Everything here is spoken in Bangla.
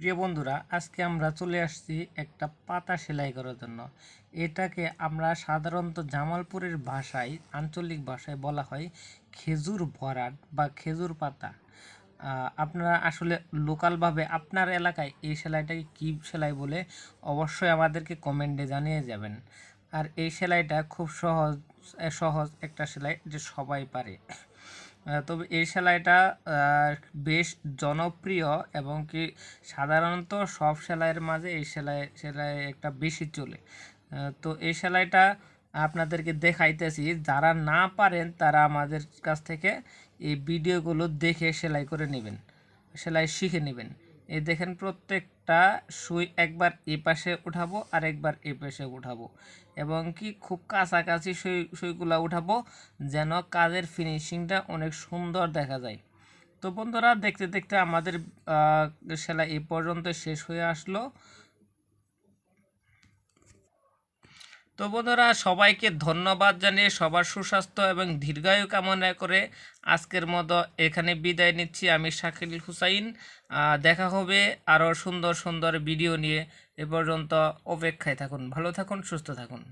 প্রিয় বন্ধুরা, আজকে আমরা চলে আসছি একটা পাতা সেলাই করার জন্য। এটাকে আমরা সাধারণত জামালপুরের ভাষায়, আঞ্চলিক ভাষায় বলা হয় খেজুর ভরাট বা খেজুর পাতা। আপনারা আসলে লোকালভাবে আপনার এলাকায় এই সেলাইটাকে কী সেলাই বলে অবশ্যই আমাদেরকে কমেন্টে জানিয়ে যাবেন। আর এই সেলাইটা খুব সহজ সহজ একটা সেলাই যে সবাই পারে। তবে এই সেলাইটা বেশ জনপ্রিয় এবং কি সাধারণত সব সেলাইয়ের মাঝে এই সেলাই সেলাই একটা বেশি চলে। তো এই সেলাইটা আপনাদেরকে দেখাইতেছি। যারা না পারেন, তারা আমাদের কাছ থেকে এই ভিডিওগুলো দেখে সেলাই করে নেবেন, সেলাই শিখে নেবেন। এই দেখেন প্রত্যেকটা সুই একবার এ পাশে উঠাবো আর একবার এ পাশে উঠাবো এবং কি খুব কাছাকাছি সুই, সুইগুলো উঠাবো যেন কাজের ফিনিশিংটা অনেক সুন্দর দেখা যায়। তো বন্ধুরা, দেখতে দেখতে আমাদের সেলাই এ পর্যন্ত শেষ হয়ে আসলো। তো বন্ধুরা, সবাইকে ধন্যবাদ জানিয়ে সবার সুস্বাস্থ্য এবং দীর্ঘায়ু কামনা করে আজকের মতো এখানে বিদায় নিচ্ছি। আমি শাকিল হুসাইন। দেখা হবে আরও সুন্দর সুন্দর ভিডিও নিয়ে। এ পর্যন্ত অপেক্ষায় থাকুন, ভালো থাকুন, সুস্থ থাকুন।